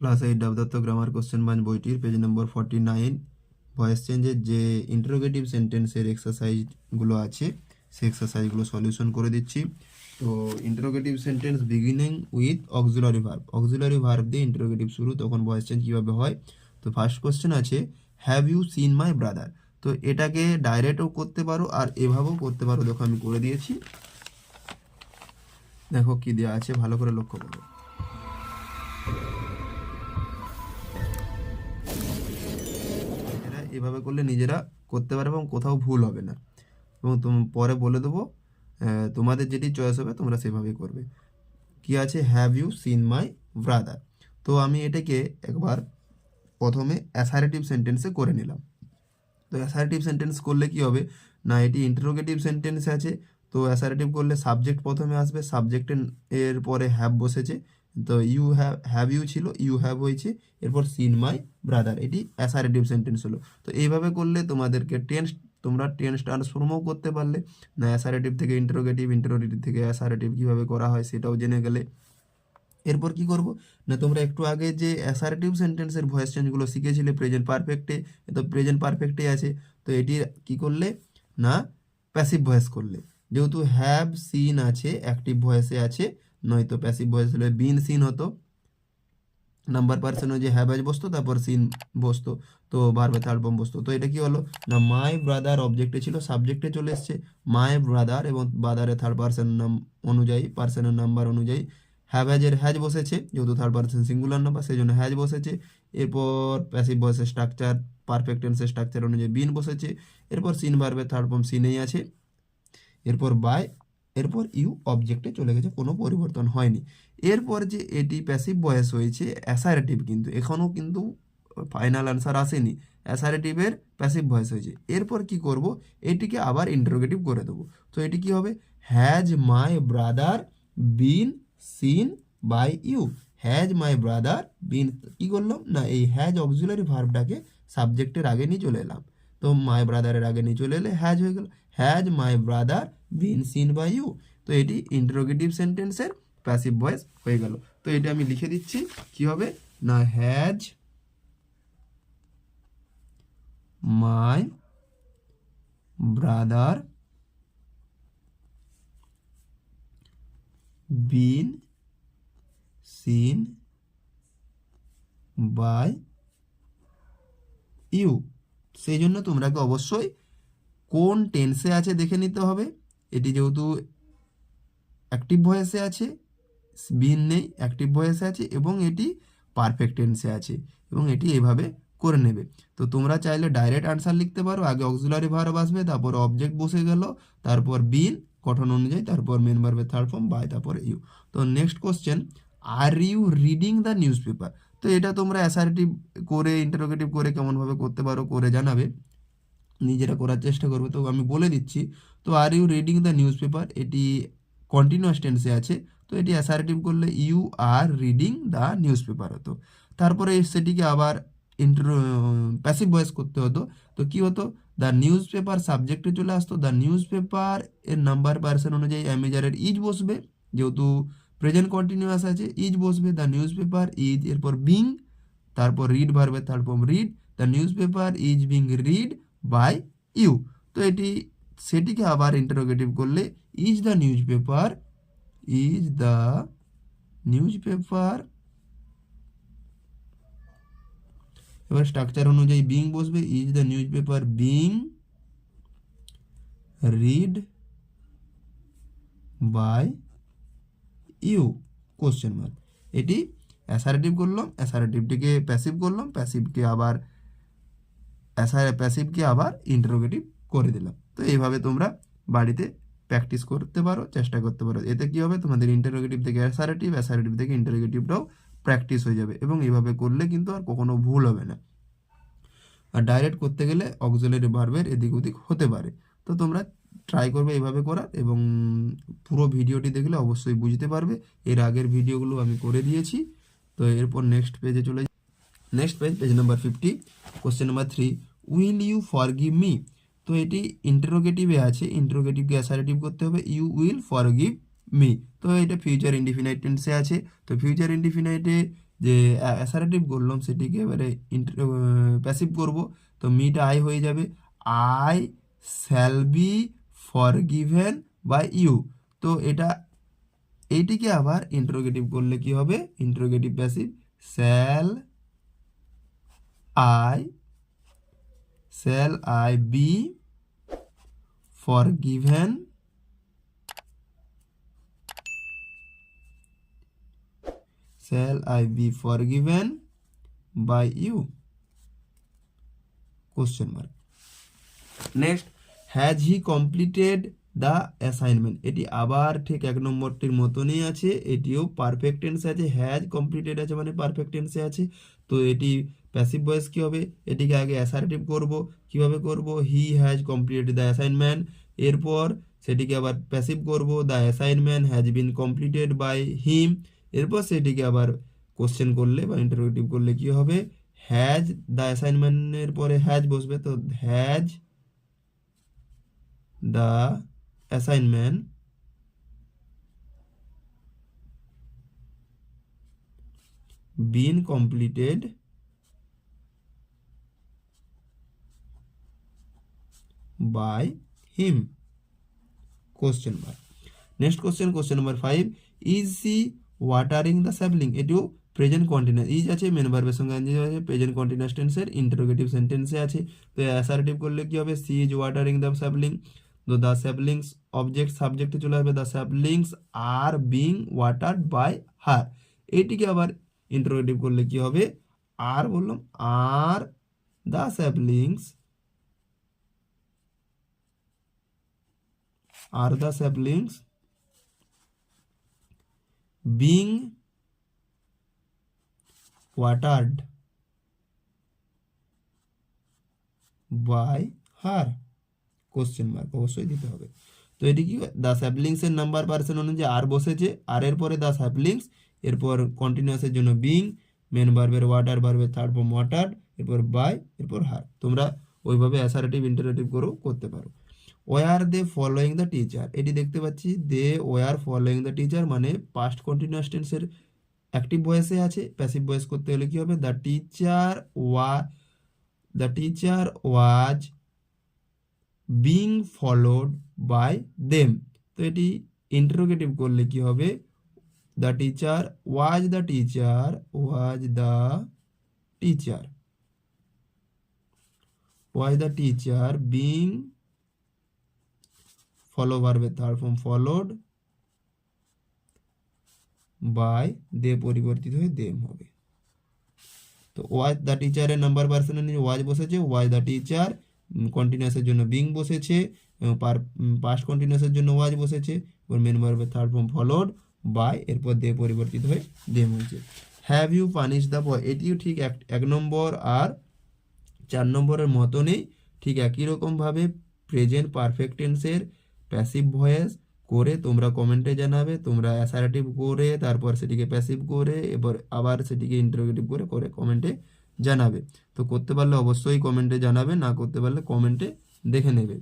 Class eight Debdatta grammar question bunch বইটির page number forty nine voice চেঞ্জের যে interrogative সেন্টেন্সের এক্সারসাইজগুলো আছে সেই এক্সারসাইজগুলো সলিউশন করে দিচ্ছি। তো interrogative sentence beginning with auxiliary verb auxiliary verb দিয়ে ইন্টারোগেটিভ শুরু, তখন ভয়েস চেঞ্জ কীভাবে হয়? তো ফার্স্ট কোশ্চেন আছে have you seen my brother তো এটাকে ডাইরেক্টও করতে পারো আর এভাবেও করতে পারো। দেখো আমি করে দিয়েছি। দেখো কি দেওয়া আছে, ভালো করে লক্ষ্য করো। এভাবে করলে নিজেরা করতে পারবে এবং কোথাও ভুল হবে না। এবং পরে বলে দেবো তোমাদের যেটি চয়েস হবে, তোমরা সেভাবেই করবে। কি আছে? Have you seen my brother তো আমি এটাকে একবার প্রথমে অ্যাসারেটিভ সেন্টেন্সে করে নিলাম। তো অ্যাসারেটিভ সেন্টেন্স করলে কি হবে? না, এটি ইন্টারোগেটিভ সেন্টেন্স আছে। তো অ্যাসারেটিভ করলে সাবজেক্ট প্রথমে আসবে। সাবজেক্টের এর পরে হ্যাভ বসেছে। তো ইউ হ্যাভ হ্যাভ ইউ ছিল ইউ হ্যাভ হয়েছে এরপর সিন মাই ব্রাদার এটি অ্যাসারেটিভ সেন্টেন্স হলো। তো এইভাবে করলে তোমাদেরকে টেন্স তোমরা টেন্স ট্রান্সফর্মও করতে পারলে। না অ্যাসারেটিভ থেকে ইন্টারোগেটিভ ইন্টারোগেটিভ থেকে অ্যাসারেটিভ কীভাবে করা হয় সেটাও জেনে গেলে। এরপর কি করব? না তোমরা একটু আগে যে অ্যাসারেটিভ সেন্টেন্সের ভয়েস চেঞ্জগুলো শিখেছিলে প্রেজেন্ট পারফেক্টে তো প্রেজেন্ট পারফেক্টে আছে। তো এটি কি করলে? না প্যাসিভ ভয়েস করলে। যেহেতু হ্যাভ সিন আছে অ্যাক্টিভ ভয়েসে আছে নয়তো প্যাসিভ ভয়েস হলে বিন সিন হতো। নাম্বার পার্সনে যে হ্যাভ বসতো, তারপর সিন বসতো, তো বারবার থার্ড ফর্ম বসতো। তো এটা কি হলো? না মাই ব্রাদার অবজেক্টে ছিল সাবজেক্টে চলে এসছে। মাই ব্রাদার এবং ব্রাদারের থার্ড পার্সন নাম অনুযায়ী পার্সনের নাম্বার অনুযায়ী হ্যাভ হ্যাজের হ্যাজ বসেছে, যেহেতু থার্ড পার্সন সিঙ্গুলার নাম্বার সেই জন্য হ্যাজ বসেছে। এরপর প্যাসিভ ভয়েসের স্ট্রাকচার পারফেক্ট টেন্সের স্ট্রাকচার অনুযায়ী বিন বসেছে। এরপর সিন বারবে থার্ড ফর্ম সিনেই আছে। এরপর বাই এরপর ইউ অবজেক্টে চলে গেছে, কোনো পরিবর্তন হয়নি। এরপর যে এটি প্যাসিভ ভয়েস হয়েছে অ্যাসারেটিভ কিন্তু, এখনও কিন্তু ফাইনাল আনসার আসেনি। অ্যাসারেটিভের প্যাসিভ ভয়েস হয়েছে। এরপর কি করব? এটিকে আবার ইন্টারোগেটিভ করে দেবো। তো এটি কি হবে? Has my brother been seen by you has my brother been কী করলাম? না, এই হ্যাজ অক্সিলারি ভার্বটাকে সাবজেক্টের আগে নিয়ে চলে এলাম। তো মাই ব্রাদারের আগে নিয়ে চলে এলে হ্যাজ হয়ে গেল। Has my brother been seen by you তো এটি ইন্টারোগেটিভ সেন্টেন্সের প্যাসিভ ভয়েস হয়ে গেল। তো এটা আমি লিখে দিচ্ছি, কি হবে? না has my brother been seen by you সেই জন্য তোমরাকে অবশ্যই কোন টেন্সে আছে দেখে নিতে হবে। এটি যেহেতু অ্যাক্টিভ ভয়েসে আছে, বিন নেই অ্যাক্টিভ ভয়েসে আছে এবং এটি পারফেক্ট টেন্সে আছে এবং এটি এভাবে করে নেবে। তো তোমরা চাইলে ডাইরেক্ট আনসার লিখতে পারো, আগে অক্সিলারি ভার্ব আসবে, তারপর অবজেক্ট বসে গেল, তারপর বিন, গঠন অনুযায়ী, তারপর মেন ভার্বের থার্ড ফর্ম বাই তারপর ইউ তো next question are you reading the newspaper তো এটা তোমরা অ্যাসারেটিভ করে ইন্টারোগেটিভ করে কেমনভাবে করতে পারো, করে জানাবে। নিজেরা করার চেষ্টা করবে। তো আমি বলে দিচ্ছি, তো are you reading the newspaper এটি কন্টিনিউয়াস টেন্সে আছে, তো এটি অ্যাসারেটিভ করলে you are reading the newspaper হতো। তারপরে সেটিকে আবার ইন্টার প্যাসিভ ভয়েস করতে হতো। তো কি হতো? দ্য নিউজ পেপার সাবজেক্টে চলে আসতো। দ্য নিউজ পেপার এর নাম্বার পার্সন অনুযায়ী অ্যামেজারের ইজ বসবে। যেহেতু প্রেজেন্ট কন্টিনিউয়াস আছে ইজ বসবে। দ্য নিউজ পেপার ইজ এরপর বিং তারপর read ভার্বে third form read the newspaper is being read by you তো এটি, সেটিকে আবার ইন্টারোগেটিভ করলে is the newspaper is the newspaper এবার স্ট্রাকচার অনুযায়ী বিং বসবে is the newspaper being read by you question mark এটি অ্যাসারেটিভ করলাম অ্যাসারেটিভটিকে প্যাসিভ করলাম প্যাসিভকে আবার প্যাসিভকে আবার ইন্টারোগেটিভ করে দিলাম। তো এইভাবে তোমরা বাড়িতে প্র্যাকটিস করতে পারো, চেষ্টা করতে পারো। এতে কী হবে? তোমাদের ইন্টারোগেটিভ থেকে অ্যাসারেটিভ অ্যাসারেটিভ থেকে ইন্টারোগেটিভটাও প্র্যাকটিস হয়ে যাবে এবং এইভাবে করলে কিন্তু আর কখনো ভুল হবে না। আর ডাইরেক্ট করতে গেলে অক্সিলারি ভার্বের এদিক ওদিক হতে পারে। তো তোমরা ট্রাই করবে এইভাবে করার এবং পুরো ভিডিওটি দেখলে অবশ্যই বুঝতে পারবে। এর আগের ভিডিওগুলো আমি করে দিয়েছি। তো এরপর নেক্সট পেজে চলে next page page number fifty question number three will you forgive me তো এটি ইন্টারোগেটিভে আছে। ইন্টারোগেটিভকে অ্যাসারেটিভ করতে হবে। You will forgive me তো এটা ফিউচার ইনডিফিনাইট টেন্সে আছে। তো ফিউচার ইনডিফিনাইটে যে অ্যাসারেটিভ করলাম, সেটিকে এবারে প্যাসিভ করব। তো মিটা আই হয়ে যাবে। I shall be forgiven by you তো এটা, এইটিকে আবার ইন্টারোগেটিভ করলে কি হবে? Interrogative passive shall I I be forgiven shall I be forgiven by you? Question mark. Next, has he completed the assignment এটি আবার ঠিক এক নম্বরটির মতনই আছে এটিও পারফেক্ট টেন্সে আছে হ্যাজ কমপ্লিটেড আছে মানে পারফেক্ট টেন্সে আছে তো এটি প্যাসিভ ভয়েস কী হবে? এটিকে আগে অ্যাসারেটিভ করব। কীভাবে করব? He has completed the assignment এরপর সেটিকে আবার প্যাসিভ করব। The assignment has been completed by him এরপর সেটিকে আবার কোশ্চেন করলে বা ইন্টারোগেটিভ করলে কি হবে? হ্যাজ দ্য অ্যাসাইনমেন্টের পরে হ্যাজ বসবে তো has the assignment been completed by him question mark next question question number five is she watering the sapling এটিও প্রেজেন্ট কন্টিনিউয়াস ইজ আছে মেন ভার্বের সঙ্গে আছে প্রেজেন্ট কন্টিনিউয়াস টেন্সের ইন্টারোগেটিভ সেন্টেন্সে আছে। তো অ্যাসারেটিভ করলে কি হবে? She is watering the sapling তো দ্য স্যাপলিংস অবজেক্ট সাবজেক্টে চলে আসবে। The saplings are being watered by her এইটিকে আবার ইন্টারোগেটিভ করলে কি হবে? আর বললাম are the saplings are the saplings being watered by her? Question mark অবশ্যই দিতে হবে। তো এটি কি? দ্য স্যাপলিংসের নাম্বার পার্সন অনুযায়ী আর বসেছে। আর এর পরে দ্য স্যাপলিংস এরপর কন্টিনিউয়াসের জন্য বিং মেন বার্বের ওয়াটার বার্বের থার্ড ফর্ম ওয়াটার এরপর বাই এরপর হার তোমরা ওইভাবে অ্যাসারেটিভ ইন্টারেটিভ করেও করতে পারো। Were they following the teacher এটি দেখতে পাচ্ছি they were following the teacher মানে পাস্ট কন্টিনিউয়াস টেন্সের অ্যাক্টিভ ভয়েসে আছে প্যাসিভ ভয়েস করতে হলে কী হবে? The teacher was the teacher was being followed by them তো এটি ইন্টারোগেটিভ করলে কি হবে? The teacher was the teacher was the teacher was the teacher being follow ভার্বের third form followed by they পরিবর্তিত হয়ে দেম হবে। তো ওয়াজ দ্য টিচারের নাম্বার পার্সনের নিচে ওয়াজ বসেছে ওয়াজ দ্য টিচার কন্টিনিউয়াসের জন্য বিং বসেছে, এবং পাস্ট কন্টিনিউয়াসের জন্য ওয়াজ বসেছে এবার মেন ভার্বের থার্ড ফর্ম ফলোড বাই এরপর দে পরিবর্তিত হয়ে দেম হয়েছে। Have you punish the boy এটিও ঠিক এক এক নম্বর আর চার নম্বরের মতনই ঠিক একই রকমভাবে প্রেজেন্ট পারফেক্ট টেন্সের প্যাসিভ ভয়েস করে তোমরা কমেন্টে জানাবে, তোমরা অ্যাসারেটিভ করে তারপর সেটিকে প্যাসিভ করে, এবার আবার সেটিকে ইন্টারোগেটিভ করে করে কমেন্টে জানাবে। তো করতে পারলে অবশ্যই কমেন্টে জানাবে, না করতে পারলে কমেন্টে দেখে নেবে।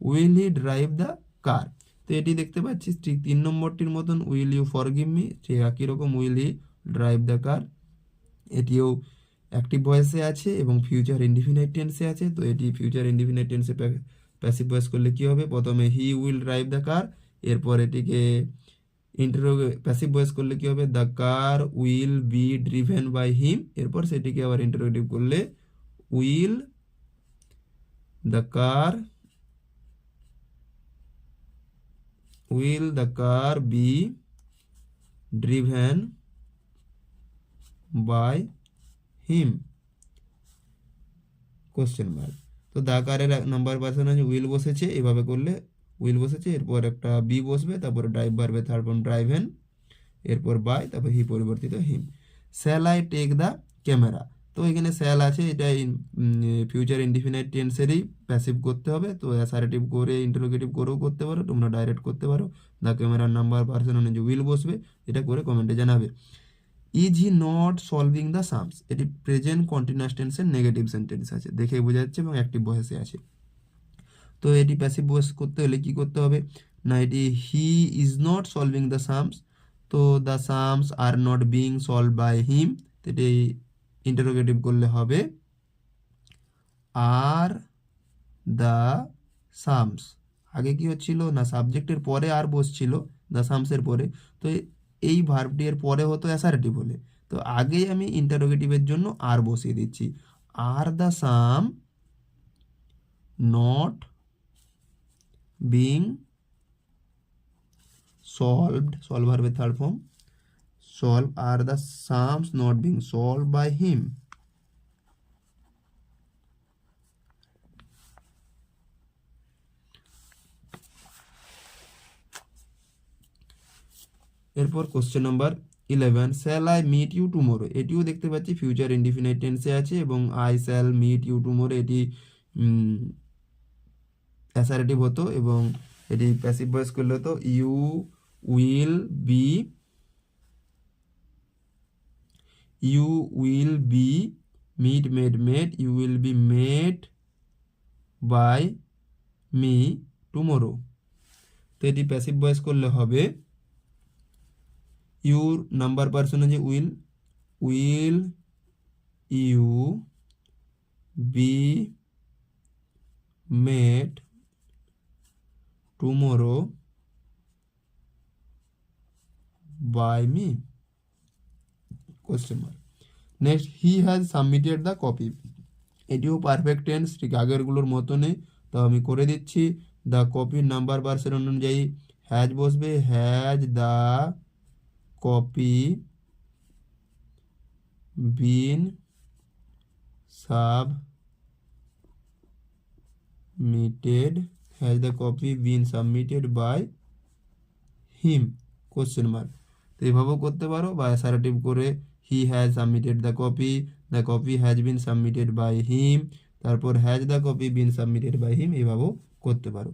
Will he drive the car তো এটি দেখতে পাচ্ছি, ঠিক তিন নম্বরটির মতন will you for forgive me ঠিক একই রকম will he drive the car এটিও অ্যাক্টিভ ভয়েসে আছে এবং ফিউচার ইন্ডিফিনাইট টেন্সে আছে, তো এটি ফিউচার ইন্ডিফিনাইট টেন্সে প্যাসিভ ভয়েস করলে কী হবে? প্রথমে he will drive the car এরপর এটিকে ইন্টারোগে প্যাসিভ ভয়েস করলে কী হবে? The car will be driven by him এরপর সেটিকে আবার ইন্টারোগেটিভ করলে will the car will the car be driven by him question mark তো দাকারের নাম্বার পার্সন আছে উইল বসেছে, এভাবে করলে উইল বসেছে, এরপর একটা বি বসবে, তারপরে ড্রাইভ বাড়বে তারপর ড্রাইভেন এরপর বাই তারপর হি পরিবর্তিত him shall I take the camera তো এখানে স্যাল আছে, এটা ফিউচার ইনডিফিনাইট টেন্সেরই প্যাসিভ করতে হবে, তো অ্যাসারেটিভ করে ইন্টারোগেটিভ করেও করতে পারো, তোমরা ডাইরেক্ট করতে পারো। দ্য ক্যামেরার নাম্বার পার্সন অনুযায়ী উইল বসবে, এটা করে কমেন্টে জানাবে। Is he not solving the sums এটি প্রেজেন্ট কন্টিনিউয়াস টেন্সের নেগেটিভ সেন্টেন্স আছে। দেখে বোঝা যাচ্ছে এবং অ্যাক্টিভ ভয়েসে আছে। তো এটি প্যাসিভ ভয়েস করতে হলে কি করতে হবে? না, এটি he is not solving the sums তো the sums are not being solve by him এটি ইন্টারোগেটিভ করলে হবে আর দ্য সামস আগে কি হচ্ছিল? না সাবজেক্টের পরে আর বসছিল দ্য সামসের পরে। তো এই ভার্বটি এর পরে হতো অ্যাসারেটিভ হলে তো আগেই আমি ইন্টারোগেটিভের জন্য আর বসিয়ে দিচ্ছি। Are the sum not being solved solve ভার্বের third form solve are the sums not being solve by him এরপর question number eleven shall I meet you tomorrow এটিও দেখতে পাচ্ছি ফিউচার ইনডিফিনাইট টেন্সে আছে এবং I shall meet you tomorrow এটি assertive হতো এবং এটি প্যাসিভ ভয়েস করলে হতো you will be you will be meet made made you will be made by me tomorrow তো এটি প্যাসিভ ভয়েস করলে হবে ইউর নাম্বার পার্সন আছে will will you be made tomorrow by me question mark next he has submitted the copy এটিও perfect tense ঠিক আগেরগুলোর মতনই। তো আমি করে দিচ্ছি। দ্য কপির নাম্বার পার্সেন অনুযায়ী হ্যাজ বসবে। Has the copy been submitted has the copy been submitted by him question mark তো এইভাবেও করতে পারো বা অ্যাসারেটিভ করে he has submitted the copy the copy has been submitted by him তারপর has the copy been submitted by him এইভাবেও করতে পারো।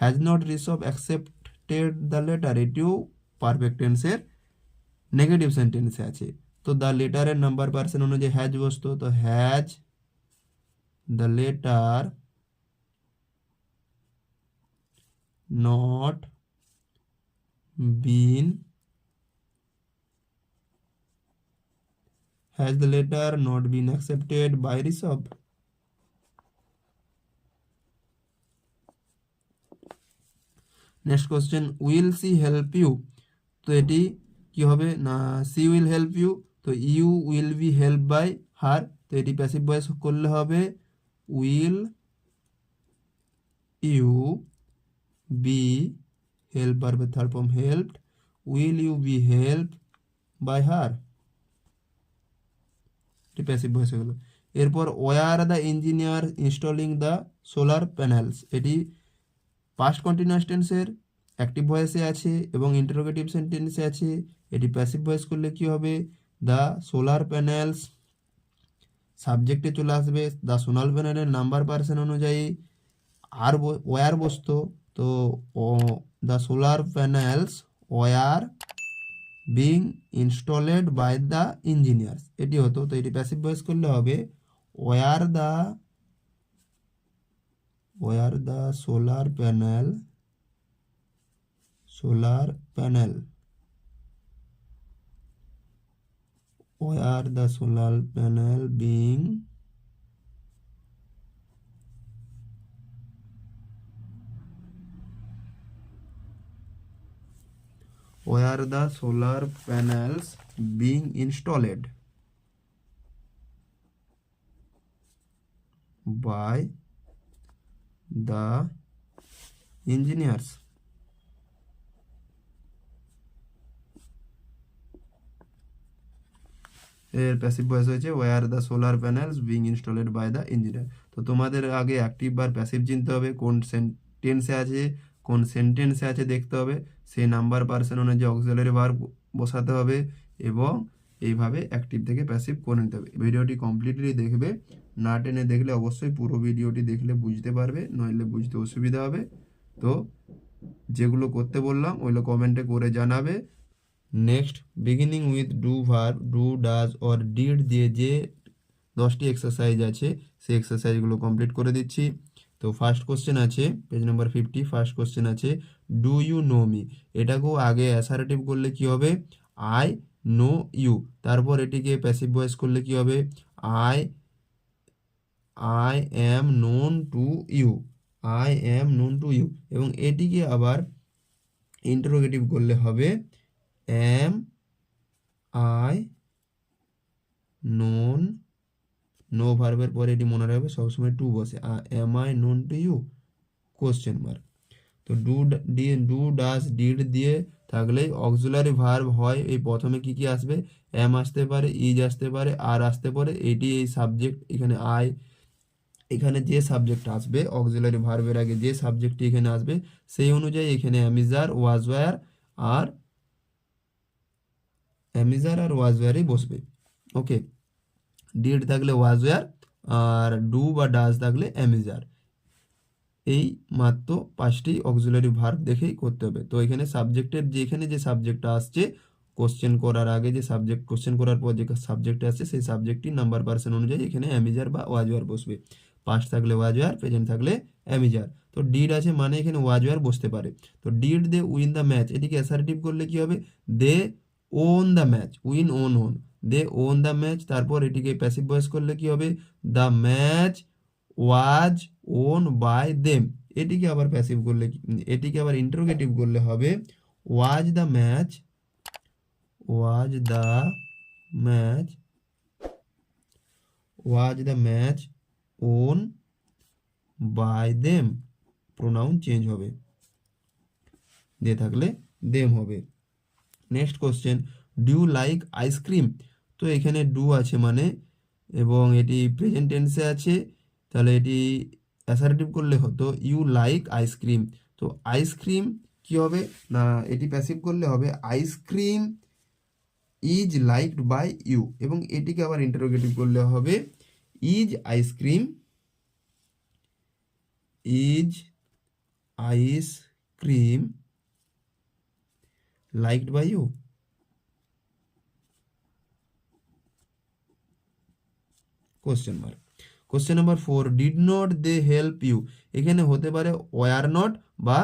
Has not received accepted the letter এটিও পারফেক্ট টেন্সের নেগেটিভ সেন্টেন্সে আছে তো দ্য লেটারের নাম্বার পার্সেন্ট অনুযায়ী হ্যাজ বসতো তো has the letter not been has the letter not been accepted by Rishabh? Next question will she help you তো এটি কি হবে? না, সি উইল হেল্প ইউ। তো you will be help by her. তো এটি প্যাসিভ ভয়েস করলে হবে, will you be help বারবে third form help. Will you be help by her. এটি প্যাসিভ ভয়েস হয়ে গেল। এরপর were the engineer installing the solar panels. এটি পাস্ট কন্টিনিউয়াস টেন্সের অ্যাক্টিভ ভয়েসে আছে এবং ইন্টারোগেটিভ সেন্টেন্সে আছে। এটি প্যাসিভ ভয়েস করলে কি হবে? দ্য সোলার প্যানেলস সাবজেক্টে চলে আসবে। দ্য সোনাল প্যানেলের নাম্বার পার্সেন্ট অনুযায়ী আর ওয়ার বসতো। তো the solar panels were being installed by the engineers এটি হতো, তো এটি প্যাসিভ ভয়েস করলে হবে were the were the solar panel solar panel. Where the solar panel being where the solar panels being installed? By the engineers. এর passive voice হয়েছে were the solar panels being installed by the engineer তো তোমাদের আগে active বার passive চিনতে হবে, কোন সেন্টেন্সে আছে, কোন সেন্টেন্সে আছে দেখতে হবে সেই নাম্বার পার্সন অনুযায়ী অক্সিলারি বার বসাতে হবে এবং এইভাবে অ্যাক্টিভ থেকে প্যাসিভ করে নিতে হবে। ভিডিওটি কমপ্লিটলি দেখবে, না টেনে দেখলে অবশ্যই পুরো ভিডিওটি দেখলে বুঝতে পারবে, নইলে বুঝতে অসুবিধা হবে। তো যেগুলো করতে বললাম, ওইগুলো কমেন্টে করে জানাবে next beginning with do verb do does or did দিয়ে যে দশটি এক্সারসাইজ আছে, সেই এক্সারসাইজগুলো কমপ্লিট করে দিচ্ছি। তো ফার্স্ট কোশ্চেন আছে page number fifty first question আছে ডু ইউ নো মি এটাকেও আগে অ্যাসারেটিভ করলে কি হবে? আই নো ইউ তারপর এটিকে প্যাসিভ ভয়েস করলে কি হবে? I I am known to you I am known to you এবং এটিকে আবার ইন্টারোগেটিভ করলে হবে অ্যাম আই নোন নো ভার্বের পরে এটি মনে রাখবে, সবসময় টু বসে। Am I known to you question mark তো ডু ডি ডু ডাস ডিড দিয়ে থাকলেই অক্সিলারি ভার্ব হয়, এই প্রথমে কি কি আসবে? অ্যাম আসতে পারে ইজ আসতে পারে আর আসতে পারে, এটি এই সাবজেক্ট এখানে আই এখানে যে সাবজেক্ট আসবে অক্সিলারি ভার্বের আগে যে সাবজেক্টটি এখানে আসবে, সেই অনুযায়ী এখানে অ্যামিজার ওয়াজওয়ার আর অ্যামিজার আর ওয়াজওয়ারই বসবে। ওকে ডিড থাকলে ওয়াজওয়ার আর ডু বা ডাস থাকলে অ্যামিজার এই মাত্র পাঁচটি অক্সিলারি ভার্ব দেখেই করতে হবে। তো এখানে সাবজেক্টের যেখানে যে সাবজেক্টটা আসছে কোশ্চেন করার আগে যে সাবজেক্ট কোশ্চেন করার পর যে সাবজেক্ট আসছে, সেই সাবজেক্টটি নাম্বার পার্সেন্ট অনুযায়ী এখানে অ্যামিজার বা ওয়াজওয়ার বসবে। পাস্ট থাকলে ওয়াজওয়ার প্রেজেন্ট থাকলে অ্যামিজার তো ডিড আছে মানে এখানে ওয়াজওয়ার বসতে পারে। তো did they win the match এটিকে অ্যাসার্টিভ করলে কি হবে? They won the match win won won they won the match তারপর এটিকে প্যাসিভ ভয়েস করলে কি হবে? The match was won by them এটিকে আবার প্যাসিভ করলে কি- এটিকে আবার ইন্টারোগেটিভ করলে হবে। Was the match was the match was the match won by them pronoun change হবে। দে থাকলে দেম হবে। Next question do like ice cream তো এখানে ডু আছে মানে এবং এটি প্রেজেন্ট টেন্সে আছে, তাহলে এটি অ্যাসারেটিভ করলে হতো ইউ লাইক আইসক্রিম তো আইসক্রিম কি হবে? না, এটি প্যাসিভ করলে হবে ice cream is liked by you এবং এটিকে আবার ইন্টারোগেটিভ করলে হবে is ice cream is ice cream liked by you question mark question number four did not they help you এখানে হতে পারে ওয়ার নট বা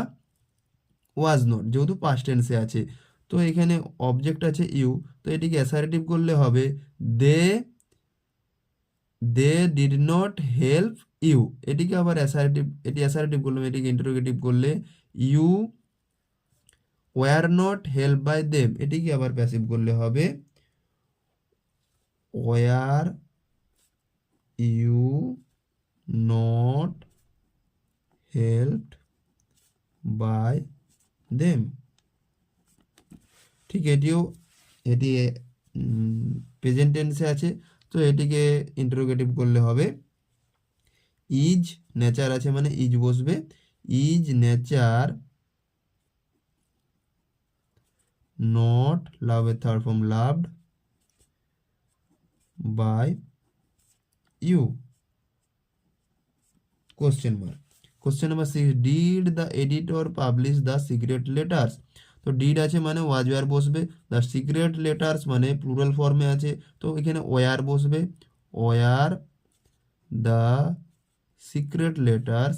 ওয়াজ নট যেহেতু পাস্ট টেন্সে আছে। তো এখানে অবজেক্ট আছে ইউ তো এটিকে অ্যাসারেটিভ করলে হবে they they did not help you এটিকে আবার অ্যাসারেটিভ এটি অ্যাসারেটিভ করলাম, এটিকে ইন্টারোগেটিভ করলে you were not help by them এটিকে আবার প্যাসিভ করলে হবে? Were you not helped by them ঠিক এটিও, এটি প্রেজেন্ট টেন্সে আছে, তো এটিকে ইন্টারোগেটিভ করলে হবে। ইজ নেচার আছে মানে ইজ বসবে। ইজ নেচার নট লাভের third form loved by you question mark question number six did the editor publish the secret letters তো ডিড আছে মানে ওয়াজ ওয়ার বসবে দ্য সিক্রেট লেটার্স মানে প্লুরাল ফর্মে আছে, তো এখানে ওয়ার বসবে were the secret letters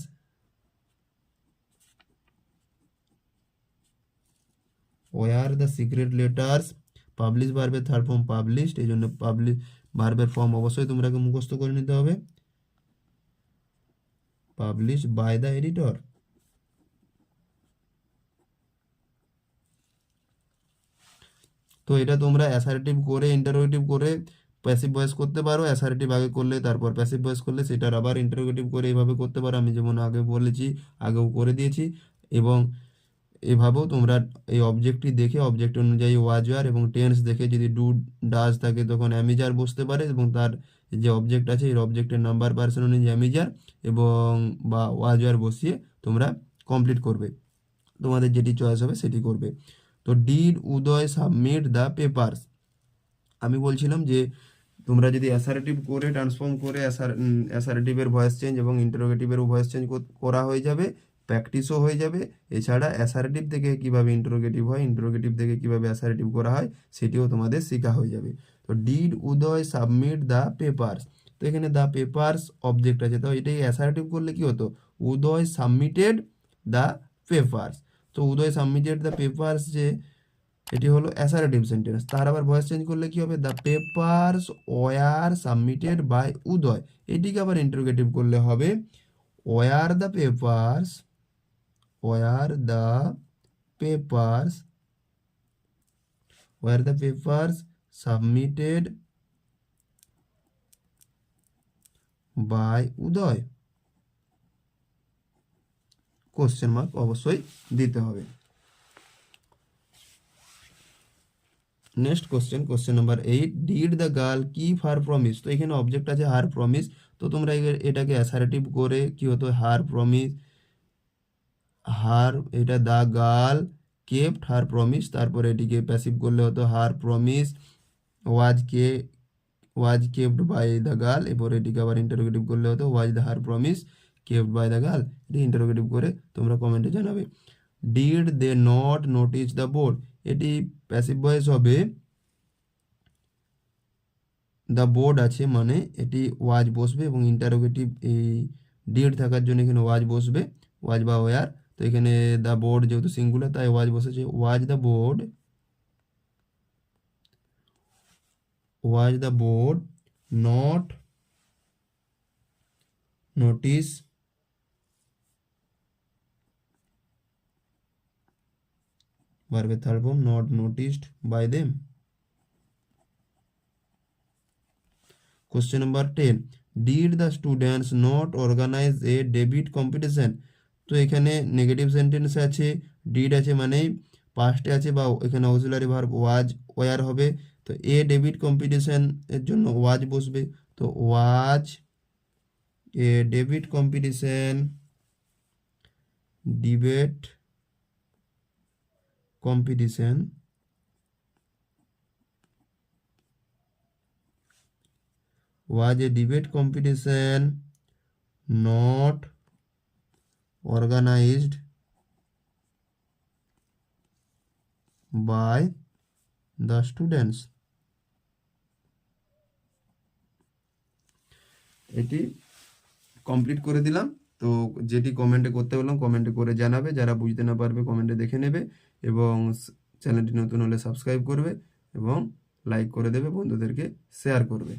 were the secret letters publish ভার্বের থার্ড ফর্ম পাবলিশড এই জন্য পাবলিশ ভার্বের ফর্ম অবশ্যই তোমরাকে মুখস্থ করে নিতে হবে। পাবলিশ বাই দ্য এডিটর তো এটা তোমরা অ্যাসারেটিভ করে ইন্টারোগেটিভ করে প্যাসিভ ভয়েস করতে পারো। অ্যাসারেটিভ আগে করলে, তারপর প্যাসিভ ভয়েস করলে সেটার আবার ইন্টারোগেটিভ করে এইভাবে করতে পারো। আমি যেমন আগে বলেছি, আগেও করে দিয়েছি। এবং এভাবেও তোমরা এই অবজেক্টটি দেখে অবজেক্ট অনুযায়ী ওয়াজওয়ার এবং টেন্স দেখে যদি ডু ডাজ থাকে তখন অ্যামিজার বসতে পারে এবং তার যে অবজেক্ট আছে এই অবজেক্টের নাম্বার পার্সন অনুযায়ী অ্যামিজার এবং বা ওয়াজওয়ার বসিয়ে তোমরা কমপ্লিট করবে। তোমাদের যেটি চয়েস হবে সেটি করবে। তো did Uday submit the papers আমি বলছিলাম যে তোমরা যদি অ্যাসারেটিভ করে ট্রান্সফর্ম করে অ্যাসারেটিভের ভয়েস চেঞ্জ এবং ইন্টারোগেটিভের ভয়েস চেঞ্জ করা হয়ে যাবে প্র্যাকটিসও হয়ে যাবে। এছাড়া অ্যাসারেটিভ থেকে কীভাবে ইন্টারোগেটিভ হয় ইন্টারোগেটিভ থেকে কীভাবে অ্যাসারেটিভ করা হয়, সেটিও তোমাদের শেখা হয়ে যাবে। তো did Uday submit the papers তো এখানে দ্য পেপারস অবজেক্ট আছে। তো এটাই অ্যাসারেটিভ করলে কি হতো? উদয় সাবমিটেড দ্য পেপারস তো উদয় সাবমিটেড দ্য পেপারস যে, এটি হলো অ্যাসারেটিভ সেন্টেন্স তার আবার ভয়েস চেঞ্জ করলে কি হবে? The papers were submitted by Uday. এটিকে আবার ইন্টারোগেটিভ করলে হবে were the papers were the papers were the papers submitted by Uday question mark অবশ্যই দিতে হবে। Next question question number eight did the girl keep her promise তো এখানে object আছে হার প্রমিস তো তোমরা এটাকে অ্যাসারেটিভ করে কি হতো? হার প্রমিস হার, এটা the girl kept her promise, তারপরে এটিকে প্যাসিভ করলে হতো her promise, was K, was kept by the girl এরপর এটিকে আবার ইন্টারোগেটিভ করলে হতো was the her promise kept by the girl এটি ইন্টারোগেটিভ করে তোমরা কমেন্টে জানাবে। Did they not notice the board এটি প্যাসিভ ভয়েস হবে দ্য বোর্ড আছে মানে এটি ওয়াজ বসবে এবং ইন্টারোগেটিভ এই ডিড থাকার জন্য এখানে ওয়াজ বসবে, ওয়াজ বা ওয়ার এখানে দ্য বোর্ড যেহেতু সিঙ্গুলার তাই ওয়াজ বসেছে was the board was the board not notice verb third form not noticed by them question number 10 did the students not organize a debate competition তো এখানে নেগেটিভ সেন্টেন্স আছে did আছে মানে পাস্টে আছে বা এখানে অক্সিলারি ভার্ব ওয়াজ ওয়ার হবে। তো এ ডেবিট কম্পিটিশন এর জন্য ওয়াজ বসবে। তো was a debate competition debate competition, was a debate competition, not organized by the students. এটি কমপ্লিট করে দিলাম। তো যেটি কমেন্টে করতে বললাম কমেন্টে করে জানাবে। যারা বুঝতে না পারবে কমেন্টে দেখে নেবে এবং চ্যানেলটি নতুন হলে সাবস্ক্রাইব করবে এবং লাইক করে দেবে, বন্ধুদেরকে শেয়ার করবে।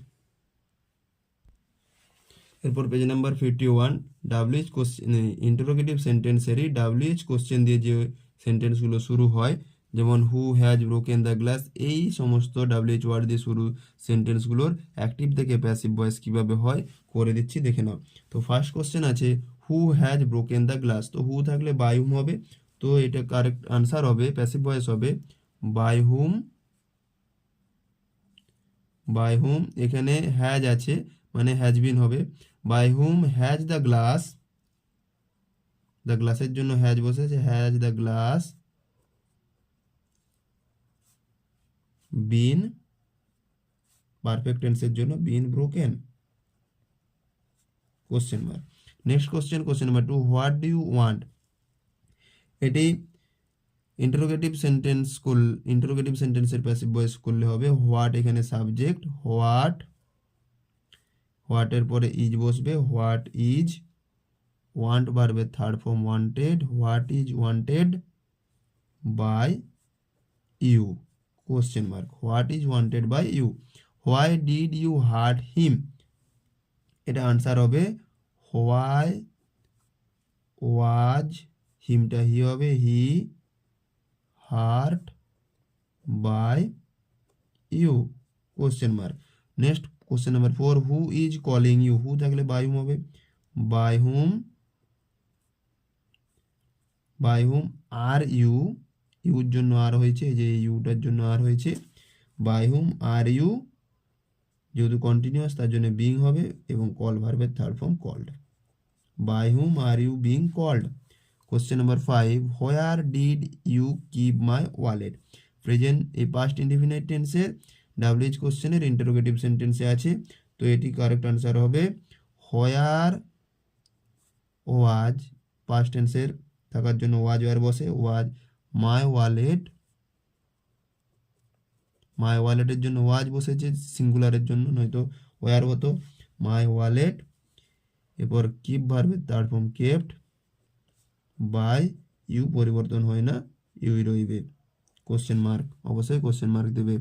এরপর page number fifty one WH question interrogative সেন্টেন্সেরই WH question দিয়ে যে সেন্টেন্সগুলো শুরু হয়, যেমন who has broken the glass এই সমস্ত ডাব্লিউএইচ ওয়ার্ড দিয়ে শুরু সেন্টেন্সগুলোর অ্যাক্টিভ থেকে প্যাসিভ ভয়েস কীভাবে হয়, করে দিচ্ছি, দেখে নাও। তো ফার্স্ট কোশ্চেন আছে who has broken the glass তো হু থাকলে বাই হুম হবে? তো এটা কারেক্ট আনসার হবে প্যাসিভ ভয়েস হবে বাই হুম বাই হুম এখানে হ্যাজ আছে মানে হ্যাজ বিন হবে। By whom has the glass the গ্লাসের জন্য হ্যাজ বসেছে has the glass been perfect টেন্সের জন্য been broken question mark next question question number two what do you want এটি ইন্টারোগেটিভ সেন্টেন্স করল ইন্টারোগেটিভ সেন্টেন্সের প্যাসিভ ভয়েস করলে হবে হোয়াট এখানে সাবজেক্ট হোয়াট হোয়াটের পরে ইজ বসবে, হোয়াট ইজ ওয়ান্ট বাড়বে third form wanted, what is wanted by you, question mark, what is wanted by you, why did you hurt him? এটা answer হবে, why was হিমটা he হবে, he hurt by you, question mark. Next question number four who is calling you who থাকলে by whom হবে? By whom by whom are you your জন্য are হয়েছে যে ইউটার জন্য আর হয়েছে। বাই হুম আর ইউ যেহেতু কন্টিনিউয়াস তার জন্য বিং হবে এবং কল ভার্বের third form called by whom are you being called question number five where did you keep my wallet present এই পাস্ট ইনডিফিনাইট টেন্সের ডাব্লিউএইচ কোশ্চেনের ইন্টারোগেটিভ সেন্টেন্সে আছে, তো এটি কারেক্ট আনসার হবে হোয়ার ওয়াজ পাস্ট টেন্সের থাকার জন্য ওয়াজ ওয়ার বসে ওয়াজ মাই ওয়ালেট মাই ওয়ালেটের জন্য ওয়াজ বসেছে সিঙ্গুলারের জন্য, নয়তো ওয়ার হতো মাই ওয়ালেট এরপর কিপ ভার্বের তার ফর্ম কেপ্ট বাই ইউ পরিবর্তন হয় না ইউই রইবে কোশ্চেন মার্ক অবশ্যই কোশ্চেন মার্ক দেবে।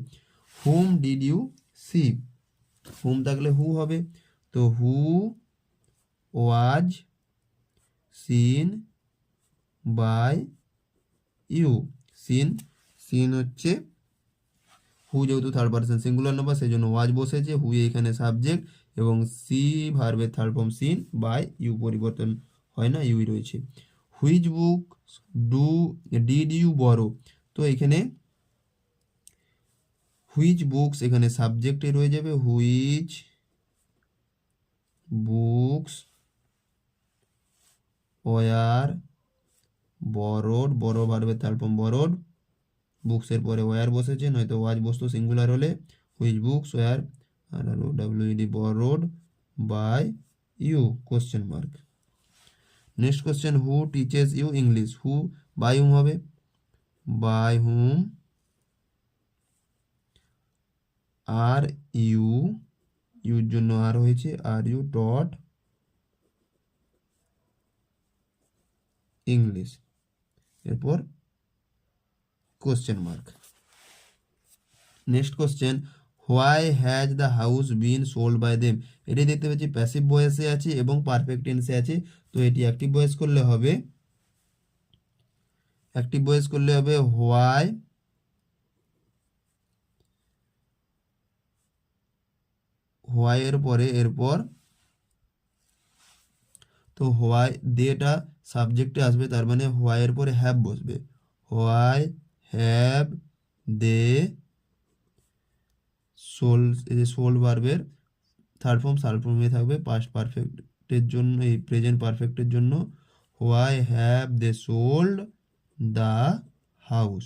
Whom did you see whom থাকলে হু হবে? তো who was seen by you seen seen হচ্ছে হু যেহেতু থার্ড পার্সন সিঙ্গুলার নম্বর সেই জন্য ওয়াজ বসেছে হু এখানে সাবজেক্ট এবং সি ভার্বের third form seen by you পরিবর্তন হয় না ইউই রয়েছে। Which book do did you borrow তো এখানে হুইচ বুকস এখানে সাবজেক্টে রয়ে যাবে which books were borrowed borrow third form borrowed বুকসের পরে ওয়ার বসেছে, নয়তো ওয়াজ বস্তু সিঙ্গুলার হলে which books were WD borrowed by you question mark next question who teaches you English who by whom হবে? By whom are you, your জন্য are হয়েছে are you taught English. এরপর question mark next question why has the house been sold by them এটি দেখতে পাচ্ছি passive বয়েসে আছে এবং পারফেক্ট টেন্সে আছে। তো এটি অ্যাক্টিভ বয়েস করলে হবে অ্যাক্টিভ বয়েস করলে হবে হোয়াই হোয়াই এর পরে এরপর তো হোয়াই দেটা সাবজেক্টে আসবে, তার মানে হোয়াই এর পরে হ্যাভ বসবে। হোয়াই হ্যাভ দে সোল, এই যে সোল ভার্বের থার্ড ফর্ম থার্ড ফর্মে থাকবে পাস্ট পারফেক্টের জন্য, এই প্রেজেন্ট পারফেক্টের জন্য why have they sold the house.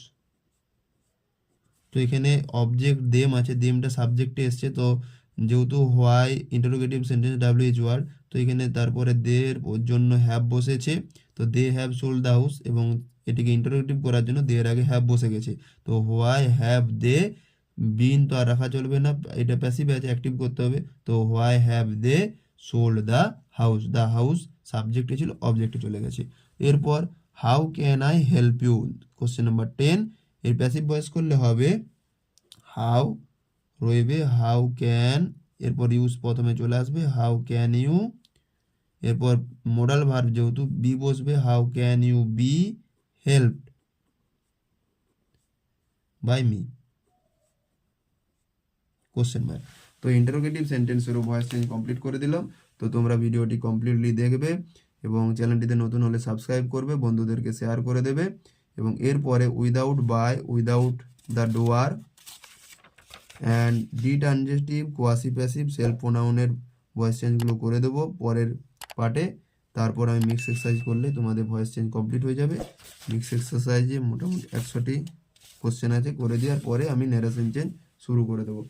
তো এখানে অবজেক্ট দেম আছে দেমটা সাবজেক্টে এসছে, তো যেহেতু why interrogative sentence W H word তো এখানে তারপরে দের জন্য হ্যাভ বসেছে, তো they have sold the house এবং এটিকে ইন্টারোগেটিভ করার জন্য দের আগে হ্যাভ বসে গেছে। তো হোয়াই হ্যাভ দে বিন তো আর রাখা চলবে না, এটা প্যাসিভ আছে অ্যাক্টিভ করতে হবে। তো why have they sold the house the house সাবজেক্টে ছিল অবজেক্টে চলে গেছে। এরপর how can I help you question number ten এর প্যাসিভ ভয়েস করলে হবে হাউ রইবে হাউ ক্যান এরপর ইউজ প্রথমে চলে আসবে হাউ ক্যান ইউ এরপর মোডাল ভার্ব যেহেতু বি বসবে how can you be help by me question mark তো ইন্টারোগেটিভ সেন্টেন্সেরও ভয়েস চেঞ্জ কমপ্লিট করে দিলাম। তো তোমরা ভিডিওটি কমপ্লিটলি দেখবে এবং চ্যানেলটিতে নতুন হলে সাবস্ক্রাইব করবে, বন্ধুদেরকে শেয়ার করে দেবে এবং এরপরে without by without the doer and the আনজেস্টিভ quasi passive self প্রোনাউনের ভয়েস চেঞ্জগুলো করে দেবো পরের পার্টে তারপর আমি মিক্স এক্সারসাইজ করলে তোমাদের ভয়েস চেঞ্জ কমপ্লিট হয়ে যাবে। মিক্স এক্সারসাইজে মোটামুটি একশোটি কোশ্চেন আছে করে দেওয়ার পরে আমি ন্যারেশন চেঞ্জ শুরু করে দেবো।